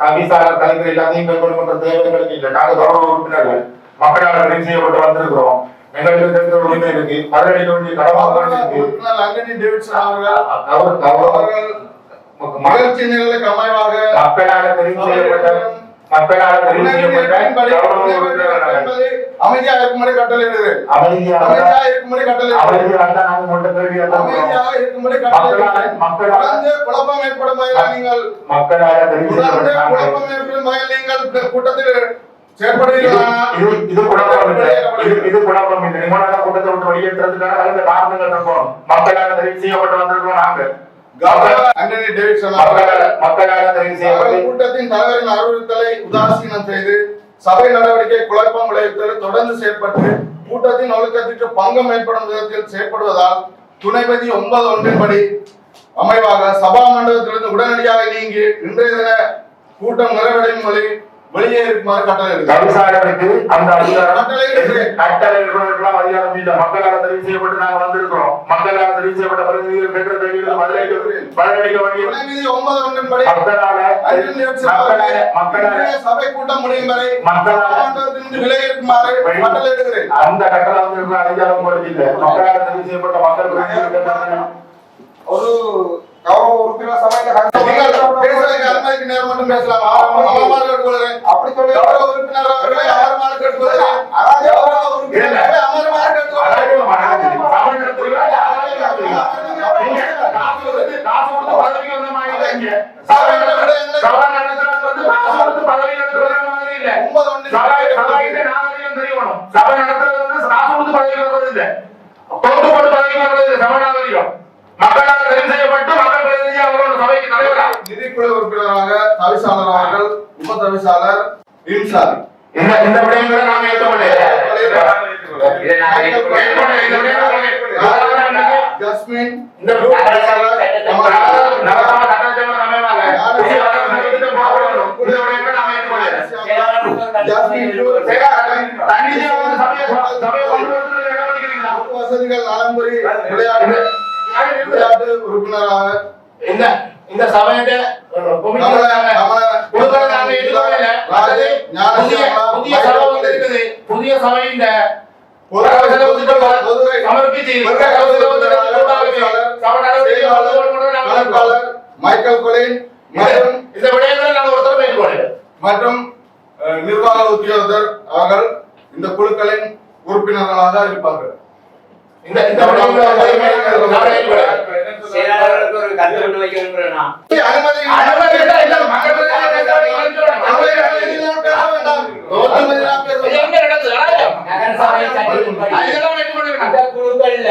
கவிசாரர் கலைஞர் எல்லாத்தையும் மேற்கொள்ளுகின்ற தேவைகளுக்கு இல்லை நாங்க கௌரவ உறுப்பினர்கள் மக்களால் தெரிவு செய்யப்பட்டு வந்திருக்கிறோம் எங்களுக்கு தெரிந்த உரிமை இருக்கு பதிலளிக்க வேண்டிய கடமை மகிழ்ச்சி நிலைக்கு அமைவாக மக்களால் தெரிவு செய்யப்பட்ட அமைதியாக இருக்கும்படி கட்டளையிடுகிறேன் அமைதியாக அமைதியாக இருக்கும்படி தொடர்ந்து குழப்பம் ஏற்படும் நீங்கள் குழப்பம் ஏற்படும் நீங்கள் கூட்டத்தில் கூட்டத்தை விட்டு வெளியேற்றதுக்கான காரணங்கள் இருக்கும் மக்களால் தெரிவு செய்யப்பட்டு வந்திருக்கோம் நாங்க கூட்டத்தின் தலைவரின் அறிவுறுத்தலை உதாசீனம் செய்து சபை நடவடிக்கை குழப்பம் விளைவித்தல் தொடர்ந்து செயற்பட்டு கூட்டத்தின் ஒழுக்கத்திற்கு பங்கம் ஏற்படும் விதத்தில் செயற்படுவதால் துணைபதி ஒன்பது ஒன்றின்படி அமைவாக சபா மண்டபத்திலிருந்து உடனடியாக நீங்கி இன்றைய தின கூட்டம் நிறைவடையும் வழி வெளியே இருக்குமாறு கட்டளையிடுகிறேன் கவிசாரருக்கு அந்த அதிகாரம் கட்டளையிடுகிறேன். கட்டளைகளுக்கெல்லாம் அதிகாரம் இல்லை. மக்களால் தெரிவு செய்யப்பட்டு நாங்க வந்திருக்கிறோம். மக்களால் தெரிவு செய்யப்பட்ட பிரதிநிதிகள் பெற்ற தேவைகளுக்கு பதிலளிக்க வேண்டிய ஒன்பது ஒன்றின்படி மக்களால அன்றில் நேற்று மக்களால மக்களால இன்றைய சபை கூட்டம் முடியும் வரை மக்களால சபாமண்டபத்திலிருந்து விலகி இருக்குமாறு கட்டளையிடுகிறேன் அந்த கட்டளை வந்து அதிகாரம் உங்களுக்கு இல்லை. மக்களால் தெரிவு செய்யப்பட்ட மக்கள் பிரதிநிதிகள் ஒரு கௌரவ உறுப்பினர் சபையில மட்டும் பேசலாம். அப்படி சொல்லி கௌரவ உறுப்பினர் அவர்களை அமர்மாறு கேட்டுக்கொள்கிறேன் கௌரவ உறுப்பினர் அவர்களை அமர்மாறு கேட்டுக்கொள்கிறேன் ஒன்பது ஒன்று. மக்களால் தெரிவு செய்யப்பட்டு மக்கள் பிரதிநிதி அவரோட சபைக்கு தலைவரா நிதிக்குழு உறுப்பினராக தவிசாளர் அவர்கள் உப தவிசாளர் இன்சார் இந்த இந்த விடயங்களை நாம ஏற்றுக்கொள்ள ஜஸ்மின் இந்த வசதிகள் நலன்புரி விளையாட்டு விளையாட்டு உறுப்பினராக இந்த இந்த அதாவது புதிய சபையின் மைக்கேல் கொலின் மற்றும் இந்த விடயங்களை நாங்க ஒருத்தர் ஏற்றுக்கொள்ளல. மற்றும் நிர்வாக உத்தியோகத்தர் அவர்கள் இந்த குழுக்களின் உறுப்பினர்களாக இருப்பார்கள். இந்த இந்த செயலாளர்களுக்கு ஒரு கருத்து கொண்டு. அனுமதி. நகரசபை சட்டத்தின்படி குழுக்கள்ல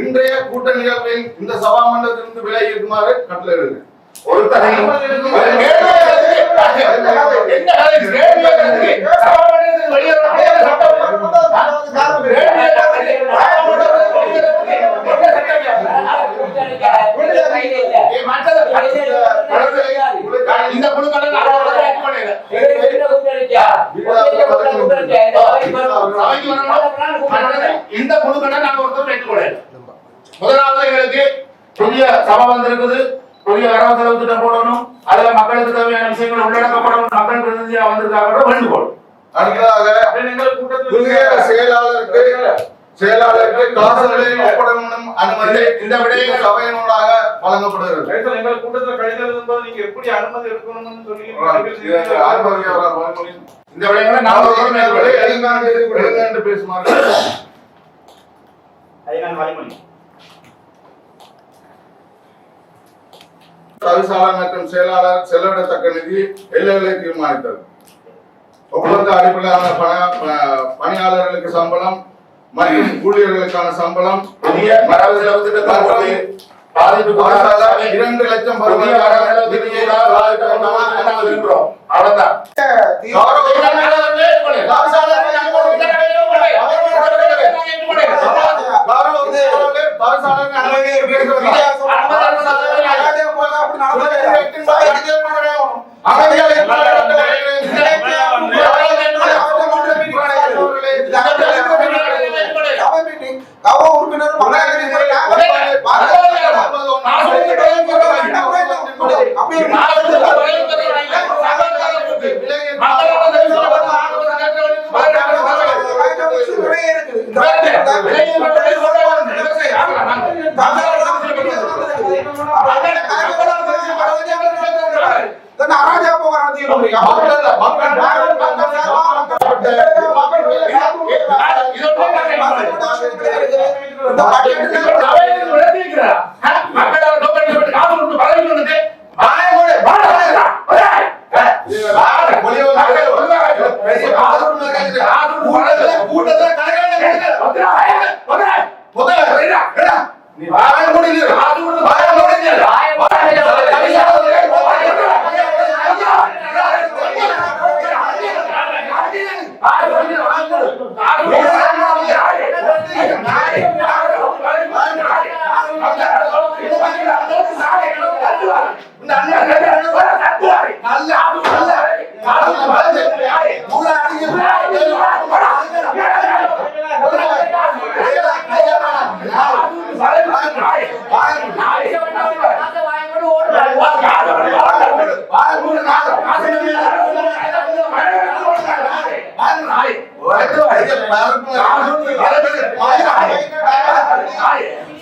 இன்றைய கூட்ட நிகழ்வில் இந்த சபா மண்டலத்திலிருந்து விலகி இருக்குமாறு கட்டளையிடுகிறேன். ஒருத்தரையும் இந்த குழுக்களை நான் ஏற்றுக்கொள்ளல. சபைக்கு வரணும். இந்த குழுக்களை நாங்க ஒருத்தர் ஏற்றுக்கொள்ளல. முதலாவது எங்களுக்கு புதிய சபை வந்திருக்குது புதிய வரவு செலவு திட்டம் போடணும் அதுல மக்களுக்கு தேவையான விஷயங்கள் உள்ளடக்கப்படணும் மக்கள் பிரதிநிதியா வந்திருக்காங்க வேண்டுகோள் அடுத்ததாக புதிய செயலாளருக்கு செயலாளருக்கு காசுகளை ஒப்படைக்கும் அனுமதி இந்த விடயங்கள் சபையினூடாக வழங்கப்படுகிறது எங்கள் கூட்டத்தில் எழுதும்போது நீங்க எப்படி அனுமதி எடுக்கணும்னு சொல்லி. இந்த விடயங்களை. எழுந்தாண்டு எழுந்தாண்டு பேசுமாறு தவிசாளர் மற்றும் செயலாளர் செலவிடத்தக்க நிதி எல்லைகளை தீர்மானித்தல் ஒப்பந்த அடிப்படையிலான ப- பணியாளர்களுக்கு சம்பளம் மற்றும் ஊழியர்களுக்கான சம்பளம் புதிய வரவு செலவு திட்டத்தை போட்டு பாதிப்புக்குள்ளாக இரண்டு லட்சம் புதிய வரவு ಇರೋರಿಗೆ ಬಂಗಾರ ಬಂಗಾರ ಡ್ಯಾಮ್ ಅಂತ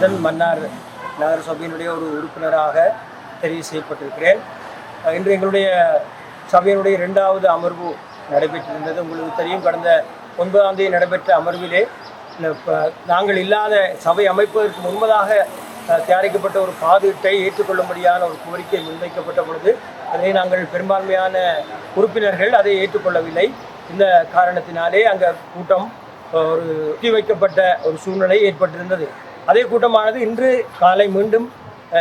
முதல் மன்னார் நகர சபையினுடைய ஒரு உறுப்பினராக தெரிவு செய்யப்பட்டிருக்கிறேன். இன்று எங்களுடைய சபையினுடைய இரண்டாவது அமர்வு நடைபெற்றிருந்தது. உங்களுக்கு தெரியும் கடந்த ஒன்பதாம் தேதி நடைபெற்ற அமர்விலே நாங்கள் இல்லாத சபை அமைப்பதற்கு முன்பதாக தயாரிக்கப்பட்ட ஒரு பாதுகாட்டை ஏற்றுக்கொள்ளும்படியான ஒரு கோரிக்கை முன்வைக்கப்பட்ட பொழுது அதை நாங்கள் பெரும்பான்மையான உறுப்பினர்கள் அதை ஏற்றுக்கொள்ளவில்லை. இந்த காரணத்தினாலே அங்கே கூட்டம் ஒரு ஒத்தி வைக்கப்பட்ட ஒரு சூழ்நிலை ஏற்பட்டிருந்தது. அதே கூட்டமானது இன்று காலை மீண்டும்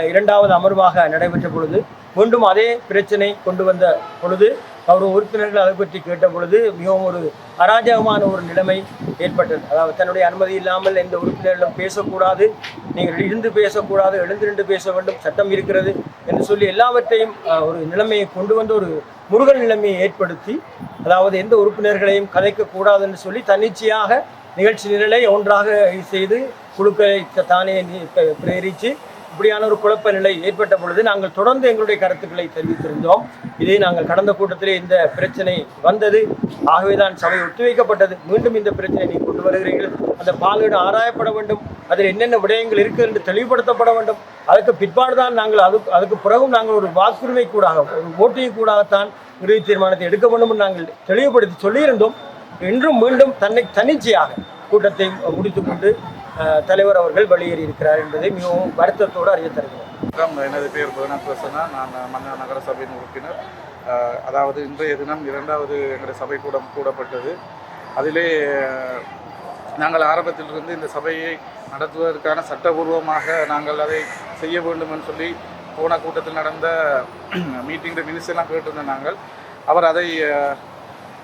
இரண்டாவது அமர்வாக நடைபெற்ற பொழுது மீண்டும் அதே பிரச்சனை கொண்டு வந்த பொழுது அவர் உறுப்பினர்கள் அதை பற்றி கேட்ட பொழுது மிகவும் ஒரு அராஜகமான ஒரு நிலைமை ஏற்பட்டது. அதாவது தன்னுடைய அனுமதி இல்லாமல் எந்த உறுப்பினர்களும் பேசக்கூடாது நீங்கள் இருந்து பேசக்கூடாது எழுந்திருந்து பேச வேண்டும் சட்டம் இருக்கிறது என்று சொல்லி எல்லாவற்றையும் ஒரு நிலைமையை கொண்டு வந்து ஒரு முருகல் நிலைமையை ஏற்படுத்தி அதாவது எந்த உறுப்பினர்களையும் கதைக்கக்கூடாது என்று சொல்லி தன்னிச்சையாக நிகழ்ச்சி நிரலை ஒன்றாக செய்து குழுக்களை தானே பிரேரித்து இப்படியான ஒரு குழப்ப நிலை ஏற்பட்ட பொழுது நாங்கள் தொடர்ந்து எங்களுடைய கருத்துக்களை தெரிவித்திருந்தோம். இதை நாங்கள் கடந்த கூட்டத்திலே இந்த பிரச்சனை வந்தது. ஆகவே தான் சபை ஒத்திவைக்கப்பட்டது. மீண்டும் இந்த பிரச்சனை நீ கொண்டு வருகிறீர்கள். அந்த பாலீடு ஆராயப்பட வேண்டும். அதில் என்னென்ன விடயங்கள் இருக்குது என்று தெளிவுபடுத்தப்பட வேண்டும். அதுக்கு பிற்பாடு தான் நாங்கள் அது அதுக்கு பிறகும் நாங்கள் ஒரு வாக்குரிமை கூடாக ஒரு ஓட்டியை கூடாகத்தான் இறுதி தீர்மானத்தை எடுக்க வேண்டும் என்று நாங்கள் தெளிவுபடுத்தி சொல்லியிருந்தோம். இன்றும் மீண்டும் தன்னை தன்னிச்சையாக கூட்டத்தை முடித்துக்கொண்டு தலைவர் அவர்கள் வெளியேறி இருக்கிறார் என்பதை மிகவும் வருத்தத்தோடு அறிய தருகிறோம். எனது பேர் புவனாத் பிரசன்னா நான் மன்னா நகர சபையின் உறுப்பினர் அதாவது இன்றைய தினம் இரண்டாவது எங்களுடைய சபை கூடம் கூடப்பட்டது. அதிலே நாங்கள் ஆரம்பத்திலிருந்து இந்த சபையை நடத்துவதற்கான சட்டபூர்வமாக நாங்கள் அதை செய்ய வேண்டும் என்று சொல்லி போன கூட்டத்தில் நடந்த மீட்டிங்கில் மினிஸ் எல்லாம் கேட்டிருந்த நாங்கள். அவர் அதை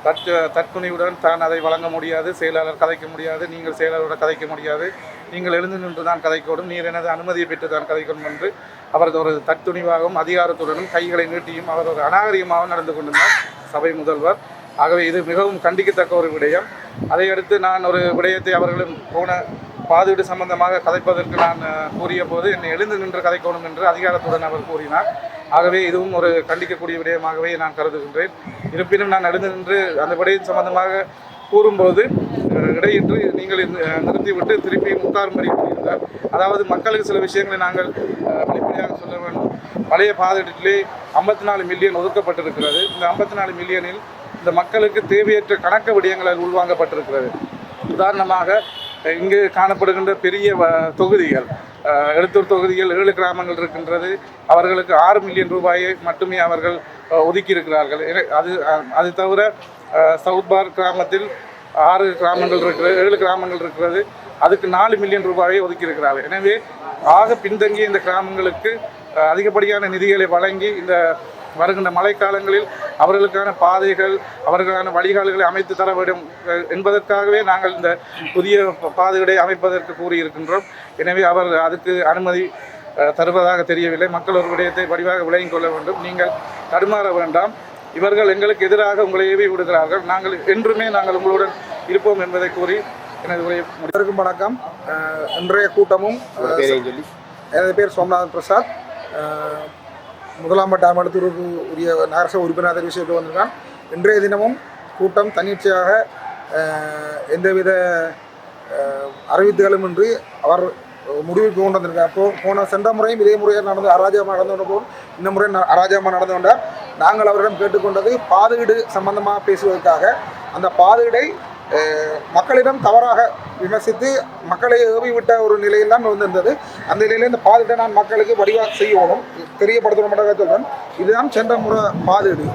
தற்கு தற்குனிவுடன் தான் அதை வழங்க முடியாது செயலாளர் கதைக்க முடியாது நீங்கள் செயலாளரோட கதைக்க முடியாது. நீங்கள் எழுந்து நின்று தான் கதைக்கோடும் நீர் எனது அனுமதியை பெற்று தான் கதைக்கணும் என்று அவரது ஒரு தற்துணிவாகவும் அதிகாரத்துடனும் கைகளை நீட்டியும் அவர் ஒரு அநாகரிகமாகவும் நடந்து கொண்டிருந்தார் சபை முதல்வர். ஆகவே இது மிகவும் கண்டிக்கத்தக்க ஒரு விடயம். அதையடுத்து நான் ஒரு விடயத்தை அவர்களும் போன பாதுகாடு சம்பந்தமாக கதைப்பதற்கு நான் கூறிய போது என்னை எழுந்து நின்று கதைக்கணும் என்று அதிகாரத்துடன் அவர் கூறினார். ஆகவே இதுவும் ஒரு கண்டிக்கக்கூடிய விடயமாகவே நான் கருதுகின்றேன். இருப்பினும் நான் எழுந்து நின்று அந்த விடயம் சம்பந்தமாக கூறும்போது இடையின்றி நீங்கள் நிறுத்திவிட்டு திருப்பி உட்காரும்படி கூறியிருந்தார் அதாவது மக்களுக்கு சில விஷயங்களை நாங்கள் வெளிப்படையாக சொல்ல வேண்டும். பழைய பாதுகாட்டிலே ஐம்பத்தி நாலு மில்லியன் ஒதுக்கப்பட்டிருக்கிறது. இந்த ஐம்பத்தி நாலு மில்லியனில் இந்த மக்களுக்கு தேவையற்ற கணக்கு விடயங்கள் உள்வாங்கப்பட்டிருக்கிறது. உதாரணமாக இங்கு காணப்படுகின்ற பெரிய வ- தொகுதிகள். எழுத்தூர் தொகுதிகள் ஏழு கிராமங்கள் இருக்கின்றது. அவர்களுக்கு ஆறு மில்லியன் ரூபாயை மட்டுமே அவர்கள் ஒதுக்கியிருக்கிறார்கள். என- அது அது தவிர சவுத் பார் கிராமத்தில் ஆறு கிராமங்கள் இருக்கிறது ஏழு கிராமங்கள் இருக்கிறது. அதுக்கு நாலு மில்லியன் ரூபாயை ஒதுக்கி இருக்கிறார்கள் எனவே ஆக பின்தங்கிய இந்த கிராமங்களுக்கு அதிகப்படியான நிதிகளை வழங்கி இந்த வருகின்ற மழைக்காலங்களில் அவர்களுக்கான பாதைகள் அவர்களுக்கான வழிகால்களை அமைத்து தர வேண்டும் என்பதற்காகவே நாங்கள் இந்த புதிய பாதைகளை அமைப்பதற்கு கூறியிருக்கின்றோம். எனவே அவர் அதுக்கு அனுமதி தருவதாக தெரியவில்லை. மக்கள் ஒரு விடயத்தை வடிவாக விளங்கிக் கொள்ள வேண்டும். நீங்கள் தடுமாற வேண்டாம். இவர்கள் எங்களுக்கு எதிராக உங்களை ஏவி விடுகிறார்கள். நாங்கள் என்றுமே நாங்கள் உங்களுடன் இருப்போம் என்பதை கூறி எனது உரையை வணக்கம். இன்றைய கூட்டமும் எனது பேர் சோம்நாதன் பிரசாத். முதலாம் பட்ட அமர்த்தூருக்கு உரிய நகரசபை உறுப்பினர் தெரிவு செய்து வந்திருக்கான் இன்றைய தினமும் கூட்டம் தன்னிச்சையாக எந்தவித அறிவித்துகளும் இன்றி அவர் முடிவுக்கு கொண்டு வந்திருக்கார். அப்போ போன சென்ற முறையும் இதே முறையாக நடந்து அராஜகமாக நடந்து கொண்ட போல் இந்த முறை அராஜகமாக நடந்து கொண்டார். நாங்கள் அவரிடம் கேட்டுக்கொண்டது பாதுகீடு சம்பந்தமாக பேசுவதற்காக. அந்த பாதுகீடை மக்களிடம் தவறாக விமர்சித்து மக்களை ஏவிவிட்ட ஒரு நிலையில் தான் வந்திருந்தது. அந்த நிலையில் இந்த பாதுகிட்ட நான் மக்களுக்கு வடிவாக செய்யணும் தெரியப்படுத்தணும் சொல்கிறேன் இதுதான் சென்ற முறை பாதுகீடு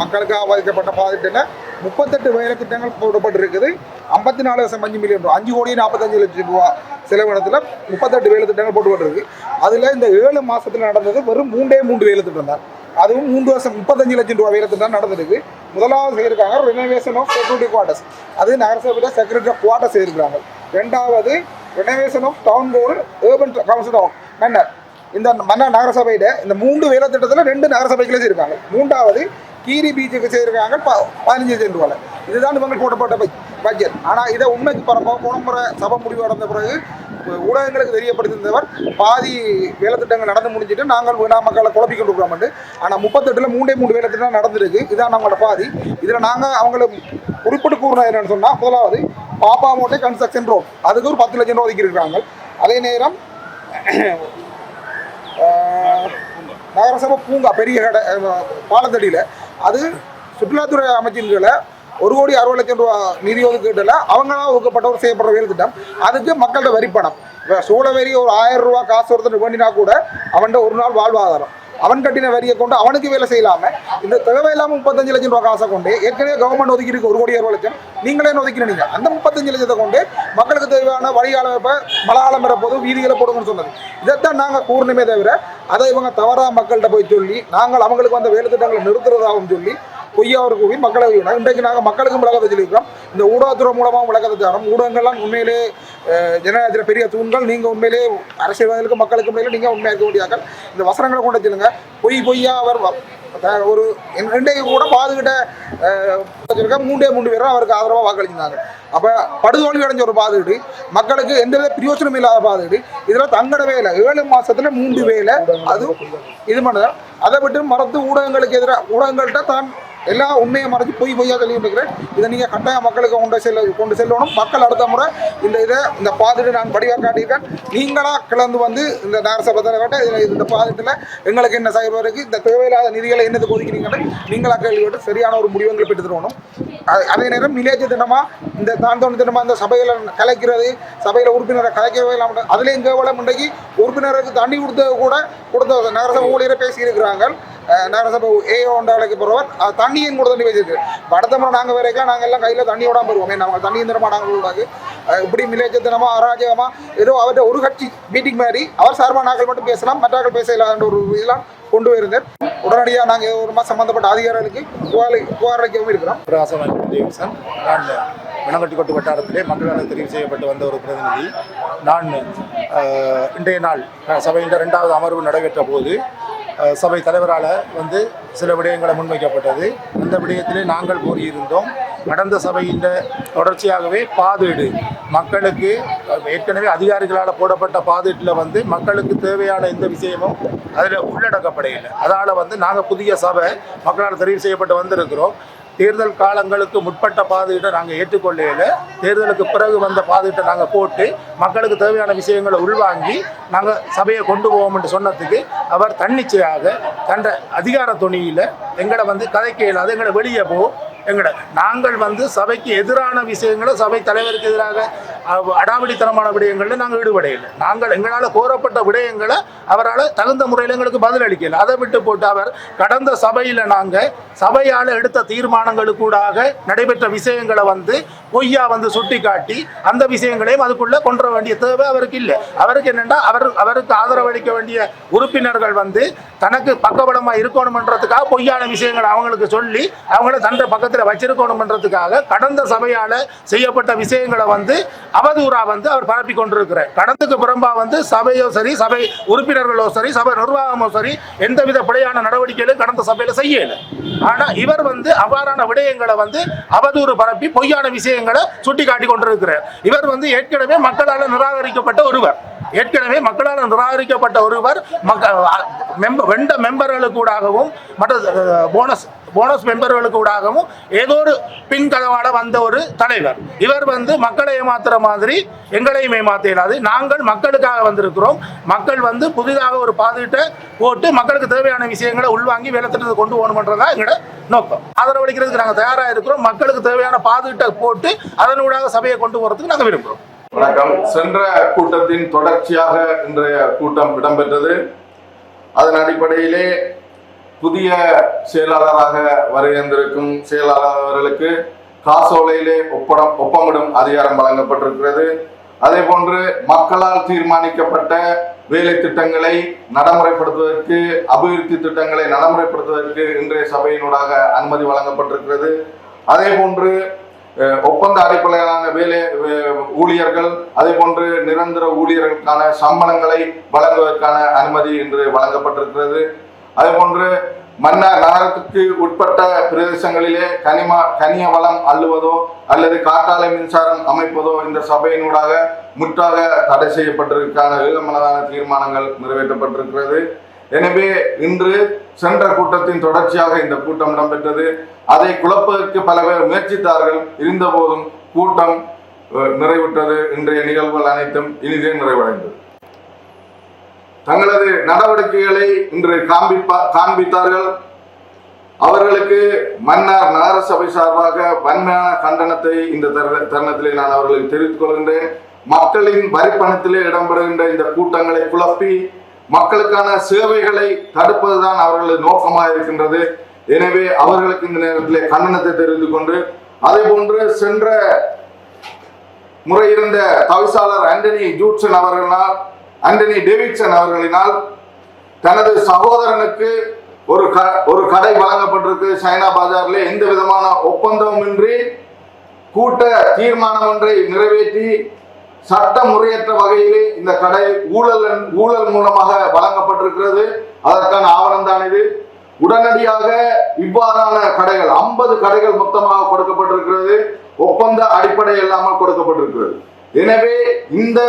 மக்களுக்காக பாதிக்கப்பட்ட பாதிட்டில் முப்பத்தெட்டு வேலை திட்டங்கள் போடப்பட்டிருக்குது. ஐம்பத்தி நாலு லட்சம் அஞ்சு மில்லியன் ரூபா அஞ்சு கோடி நாற்பத்தஞ்சு லட்சம் ரூபா செலவினத்தில் முப்பத்தெட்டு வேலை திட்டங்கள் போட்டுப்பட்டிருக்கு அதில் இந்த ஏழு மாதத்தில் நடந்தது வெறும் மூன்றே மூன்று வேலை திட்டம் தான். அதுவும் மூன்று வருஷம் முப்பத்தஞ்சு லட்சம் ரூபா வேலை திட்டம் நடந்திருக்கு. முதலாவது செய்திருக்காங்க ரினோவேஷன் ஆஃப் செக்யூரிட்டி குவார்டர்ஸ் அது நகரசபையில் செக்யூரிட்டி ஆஃப் குவார்ட்டர்ஸ் செய்திருக்காங்க ரெண்டாவது renovation of town board urban council of Mannar இந்த மன்னர் நகரசபையில் இந்த மூன்று வேலை திட்டத்தில் ரெண்டு நகரசபைகளே செய்திருக்காங்க. மூன்றாவது கீரி பீச்சுக்கு செய்திருக்காங்க ப- பதினஞ்சு லட்சம் ரூபாய் இதுதான் இவங்க போட்டப்பட்ட பட்ஜெட். ஆனால் இதை உண்மைக்கு பரப்ப போன முறை சபை முடிவு அடைந்த பிறகு ஊடகங்களுக்கு தெரியப்படுத்தியிருந்தவர் பாதி வேலைத்திட்டங்கள் நடந்து முடிஞ்சிட்டு நாங்கள் வீணா மக்களை குழப்பி கொண்டு இருக்கிறோம் ஆனால் முப்பத்தெட்டில் மூன்றே மூணு வேலை திட்டம் நடந்திருக்கு. இதான் நம்மளோட பாதி. இதில் நாங்கள் அவங்களை குறிப்பிட்டு கூறினது என்னென்னு சொன்னால் முதலாவது பாப்பா மோட்டை கன்ஸ்ட்ரக்ஷன் ரோட் அதுக்கு ஒரு பத்து லட்சம் ரூபா ஒதுக்கி இருக்கிறாங்க. அதே நேரம் நகரசபை பூங்கா பெரிய கடை பாலத்தடியில். அது சுற்றுலாத்துறை அமைச்சின் கீழே ஒரு கோடி அறுபது லட்சம் ரூபா நிதி ஒதுக்கீட்டில் அவங்களா ஒதுக்கப்பட்டவர் செய்யப்படுற வேலை திட்டம். அதுக்கு மக்கள்கிட்ட வரிப்பணம். இப்போ சூழவரி ஒரு ஆயிரம் ரூபா காசு ஒருத்தர் வேண்டினா கூட அவன்கிட்ட ஒரு நாள் வாழ்வாதாரம். அவன் கட்டின வரியை கொண்டு அவனுக்கு வேலை செய்யலாம. இந்த தேவையில்லாம முப்பத்தஞ்சு லட்சம் ரூபா காசை கொண்டு ஏற்கனவே கவர்மெண்ட் ஒதுக்கி இருக்கு ஒரு கோடி அறுபது லட்சம். நீங்களே ஒதுக்கினீங்க அந்த முப்பத்தஞ்சு லட்சத்தை கொண்டு மக்களுக்கு தேவையான வழிகால இப்போ மலையாளம் வர வீதிகளை போடுங்கன்னு சொன்னது. இதைத்தான் நாங்கள் கூறணுமே தவிர அதை இவங்க தவறாக மக்கள்கிட்ட போய் சொல்லி நாங்கள் அவங்களுக்கு வந்த வேலை திட்டங்களை நிறுத்துறதாகவும் சொல்லி பொய்யாவிற்கு கூறி மக்களை இன்றைக்கு நாங்கள் மக்களுக்கும் விளக்கத்தை சொல்லியிருக்கிறோம். இந்த ஊடகத்துறை மூலமாக விளக்கத்தை தரோம் ஊடகங்கள்லாம் உண்மையிலே ஜனநாயகத்தில் பெரிய தூண்கள். நீங்கள் உண்மையிலே அரசியல்வாதிகளுக்கு மக்களுக்கு மேலே நீங்கள் உண்மையாக இருக்க இந்த வசனங்களை கொண்டு சொல்லுங்க. பொய் பொய்யா அவர் ஒரு இன்றைக்கு கூட பாதுகிட்ட மூன்றே மூன்று பேரும் அவருக்கு ஆதரவாக வாக்களிச்சிருந்தாங்க. அப்போ படுதோல்வி அடைஞ்ச ஒரு பாதுகிட்டு மக்களுக்கு எந்த வித பிரயோஜனம் இல்லாத பாதுகிட்டு இதில் தங்கட வேலை ஏழு மாதத்தில் மூன்று வேலை. அது இது பண்ணுது அதை விட்டு மறந்து ஊடகங்களுக்கு எதிராக ஊடகங்கள்கிட்ட தான் எல்லா உண்மையை மறைச்சு பொய் பொய்யா சொல்லிட்டு இருக்கிறேன் இதை நீங்கள் கட்டாயம் மக்களுக்கு கொண்டு செல்ல கொண்டு செல்லணும். மக்கள் அடுத்த முறை இந்த இதை இந்த பாதிட்டு நான் படிவாக காட்டியிருக்கேன் நீங்களாக கிளந்து வந்து இந்த நகரசபை தலைவர்கிட்ட இதில் இந்த பாதிட்டில் எங்களுக்கு என்ன செய்வது இருக்குது இந்த தேவையில்லாத நிதிகளை என்னது ஒதுக்கிறீங்கன்னு நீங்களாக கேள்வி சரியான ஒரு முடிவுகளை பெற்று தருவணும் அதே நேரம் நிலையத்து தினமாக இந்த தாந்தோணி தினமாக இந்த சபையில் கலைக்கிறது சபையில் உறுப்பினரை கலைக்கவே இல்லாமல் அதுலேயும் கேவலம் இன்றைக்கு உறுப்பினருக்கு தண்ணி கொடுத்தது கூட கொடுத்த நகரசபை ஊழியரை பேசியிருக்கிறாங்க. நகரசபை ஏஓ ஒன்று அழைக்கப்படுறவர் தான் தண்ணியும் கூட தண்ணி வச்சிருக்கு. அடுத்த நாங்கள் வரைக்கும் நாங்கள் எல்லாம் கையில் தண்ணி விடாமல் வருவோம் நாங்கள் தண்ணி தரமா நாங்கள் கூடாது இப்படி மிலேச்சத்தனமா அராஜகமா ஏதோ அவர்கிட்ட ஒரு கட்சி மீட்டிங் மாதிரி அவர் சார்பாக நாங்கள் மட்டும் பேசலாம் மற்றாக்கள் பேச இல்லாத ஒரு இதெல்லாம் கொண்டு போயிருந்தேன் உடனடியாக நாங்கள் ஒரு மாதம் சம்மந்தப்பட்ட அதிகாரிகளுக்கு புகார் புகாரளிக்கவும் இருக்கிறோம். நான் மணவட்டிக்கோட்டு வட்டாரத்திலே மக்களால் தெரிவு செய்யப்பட்டு வந்த ஒரு பிரதிநிதி. நான் இன்றைய நாள் சபையின் இரண்டாவது அமர்வு நடைபெற்ற போது சபை தலைவரால் வந்து சில விடயங்களை முன்வைக்கப்பட்டது. அந்த விடயத்திலே நாங்கள் கூறியிருந்தோம். கடந்த சபையின் தொடர்ச்சியாகவே பாதீடு. மக்களுக்கு ஏற்கனவே அதிகாரிகளால் போடப்பட்ட பாதீட்டில் வந்து மக்களுக்கு தேவையான எந்த விஷயமும் அதில் உள்ளடக்கப்படையில்லை அதால் வந்து நாங்கள் புதிய சபை மக்களால் தெரிவு செய்யப்பட்டு வந்திருக்கிறோம். தேர்தல் காலங்களுக்கு முற்பட்ட பாதையிட்ட நாங்கள் ஏற்றுக்கொள்ளையில் தேர்தலுக்கு பிறகு வந்த பாதுகிட்ட நாங்கள் போட்டு மக்களுக்கு தேவையான விஷயங்களை உள்வாங்கி நாங்கள் சபையை கொண்டு போவோம்னு சொன்னதுக்கு அவர் தன்னிச்சையாக தன்ற அதிகார துணியில் எங்களை வந்து கதைக்க இயலாது எங்களை வெளியே போ எங்களை நாங்கள் வந்து சபைக்கு எதிரான விஷயங்களை சபை தலைவருக்கு எதிராக அடாவடித்தனமான விடயங்களில் நாங்கள் ஈடுபடையில்லை நாங்கள் எங்களால் கோரப்பட்ட விடயங்களை அவரால் தகுந்த முறையில் எங்களுக்கு பதில் அளிக்கல அதை விட்டு போட்டு அவர் கடந்த சபையில் நாங்கள் சபையால் எடுத்த தீர்மானங்களுக்கூடாக நடைபெற்ற விஷயங்களை வந்து பொய்யா வந்து சுட்டி காட்டி அந்த விஷயங்களையும் அதுக்குள்ளே கொண்டு வேண்டிய தேவை அவருக்கு இல்லை. அவருக்கு என்னென்னா அவர் அவருக்கு ஆதரவளிக்க வேண்டிய உறுப்பினர்கள் வந்து தனக்கு பக்கபலமாக இருக்கணுமன்றதுக்காக பொய்யான விஷயங்களை அவங்களுக்கு சொல்லி அவங்கள தன்னை பக்கத்தில் வச்சிருக்கணுமன்றதுக்காக கடந்த சபையால் செய்யப்பட்ட விஷயங்களை வந்து அவதூறாக வந்து அவர் பரப்பி கொண்டிருக்கிறார். கடந்துக்கு புறம்பா வந்து சபையோ சரி சபை உறுப்பினர்களோ சரி சபை நிர்வாகமோ சரி எந்தவித பிழையான நடவடிக்கைகளும் கடந்த சபையில் செய்யலை. ஆனால் இவர் வந்து அவ்வாறான விடயங்களை வந்து அவதூறு பரப்பி பொய்யான விஷயங்களை சுட்டி காட்டி கொண்டிருக்கிறார். இவர் வந்து ஏற்கனவே மக்களால் நிராகரிக்கப்பட்ட ஒருவர். ஏற்கனவே மக்களால் நிராகரிக்கப்பட்ட ஒருவர் மக்க மெம்பர் வெண்ட மெம்பர்களுக்கூடாகவும் மற்ற போனஸ் போனஸ் மெம்பர்களுக்கு ஊடாகவும் ஏதோ ஒரு பின் கதவாட வந்த ஒரு தலைவர். இவர் வந்து மக்களை ஏமாத்துற மாதிரி எங்களையும் ஏமாத்த இயலாது நாங்கள் மக்களுக்காக வந்திருக்கிறோம். மக்கள் வந்து புதிதாக ஒரு பாதுகிட்ட போட்டு மக்களுக்கு தேவையான விஷயங்களை உள்வாங்கி வேலை திட்டத்தை கொண்டு போகணுன்றதா எங்களோட நோக்கம். ஆதரவளிக்கிறதுக்கு நாங்கள் தயாராக இருக்கிறோம். மக்களுக்கு தேவையான பாதிட்டை போட்டு அதனூடாக சபையை கொண்டு போகிறதுக்கு நாங்கள் விரும்புகிறோம் வணக்கம். சென்ற கூட்டத்தின் தொடர்ச்சியாக இன்றைய கூட்டம் இடம்பெற்றது. அதன் அடிப்படையிலே புதிய செயலாளராக வருகின்றிருக்கும் செயலாளர் அவர்களுக்கு காசோலையிலே ஒப்படம் ஒப்பமிடும் அதிகாரம் வழங்கப்பட்டிருக்கிறது. அதே போன்று மக்களால் தீர்மானிக்கப்பட்ட வேலை திட்டங்களை நடைமுறைப்படுத்துவதற்கு அபிவிருத்தி திட்டங்களை நடைமுறைப்படுத்துவதற்கு இன்றைய சபையினூடாக அனுமதி வழங்கப்பட்டிருக்கிறது. அதே போன்று ஒப்பந்த அடிப்படையிலான வேலை ஊழியர்கள் அதே போன்று நிரந்தர ஊழியர்களுக்கான சம்பளங்களை வழங்குவதற்கான அனுமதி இன்று வழங்கப்பட்டிருக்கிறது. அதுபோன்று மன்னார் நகரத்துக்கு உட்பட்ட பிரதேசங்களிலே கனிம கனிய வளம் அள்ளுவதோ அல்லது காற்றாலை மின்சாரம் அமைப்பதோ இந்த சபையினூடாக முற்றாக தடை செய்யப்பட்டிருக்கான ஏகமனதான தீர்மானங்கள் நிறைவேற்றப்பட்டிருக்கிறது. எனவே இன்று சென்ற கூட்டத்தின் தொடர்ச்சியாக இந்த கூட்டம் இடம்பெற்றது. அதை குழப்பதற்கு பல பேர் முயற்சித்தார்கள். இருந்தபோதும் கூட்டம் நிறைவுற்றது. இன்றைய நிகழ்வுகள் அனைத்தும் இனிதே நிறைவடைந்தது. தங்களது நடவடிக்கைகளை இன்று காண்பிப்பா காண்பித்தார்கள். அவர்களுக்கு மன்னார் நகரசபை சார்பாக வன்மையான கண்டனத்தை இந்த தருணத்திலே நான் அவர்களுக்கு தெரிவித்துக் கொள்கின்றேன். மக்களின் வரிப்பணத்திலே இடம்பெறுகின்ற இந்த கூட்டங்களை குழப்பி மக்களுக்கான சேவைகளை தடுப்பதுதான் அவர்களது நோக்கமாக இருக்கின்றது எனவே அவர்களுக்கு இந்த நேரத்திலே கண்டனத்தை தெரிவித்துக் கொண்டு அதே போன்று சென்ற முறை இருந்த தவிசாளர் ஆண்டனி ஜூட்சன் அவர்களால் அண்டனி டேவிட்சன் அவர்களினால் தனது சகோதரனுக்கு ஒரு க ஒரு கடை வழங்கப்பட்டிருக்கு. சைனா பஜார்ல எந்த விதமான ஒப்பந்தமின்றி கூட்ட தீர்மானம் ஒன்றை நிறைவேற்றி சட்ட முறையற்ற வகையிலே இந்த கடை ஊழல் ஊழல் மூலமாக வழங்கப்பட்டிருக்கிறது. அதற்கான ஆவணம் தான் இது. உடனடியாக இவ்வாறான கடைகள் ஐம்பது கடைகள் மொத்தமாக கொடுக்கப்பட்டிருக்கிறது. ஒப்பந்த அடிப்படை இல்லாமல் கொடுக்கப்பட்டிருக்கிறது. எனவே இந்த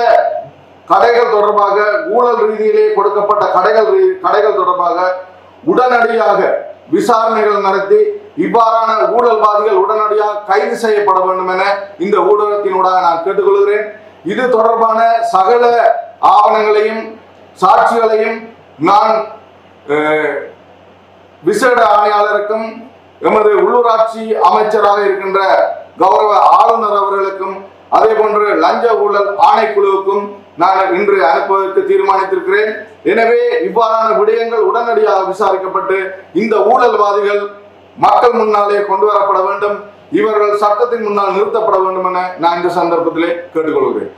கடைகள் தொடர்பாக ஊழல் ரீதியிலே கொடுக்கப்பட்ட கடைகள் ரீ- கடைகள் தொடர்பாக உடனடியாக விசாரணைகள் நடத்தி இவ்வாறான ஊழல்வாதிகள் உடனடியாக கைது செய்யப்பட வேண்டும் என இந்த ஊடகத்தினூடாக நான் கேட்டுக்கொள்கிறேன். இது தொடர்பான சகல ஆவணங்களையும் சாட்சிகளையும் நான் விசேட ஆணையாளருக்கும் எமது உள்ளூராட்சி அமைச்சராக இருக்கின்ற கௌரவ ஆளுநர் அவர்களுக்கும் அதே போன்று லஞ்ச ஊழல் ஆணைக்குழுவுக்கும் நான் இன்று அனுப்புவதற்கு தீர்மானித்திருக்கிறேன். எனவே இவ்வாறான விடயங்கள் உடனடியாக விசாரிக்கப்பட்டு இந்த ஊழல்வாதிகள் மக்கள் முன்னாலே கொண்டு வரப்பட வேண்டும். இவர்கள் சட்டத்தின் முன்னால் நிறுத்தப்பட வேண்டும் என நான் இந்த சந்தர்ப்பத்திலே கேட்டுக்கொள்கிறேன்.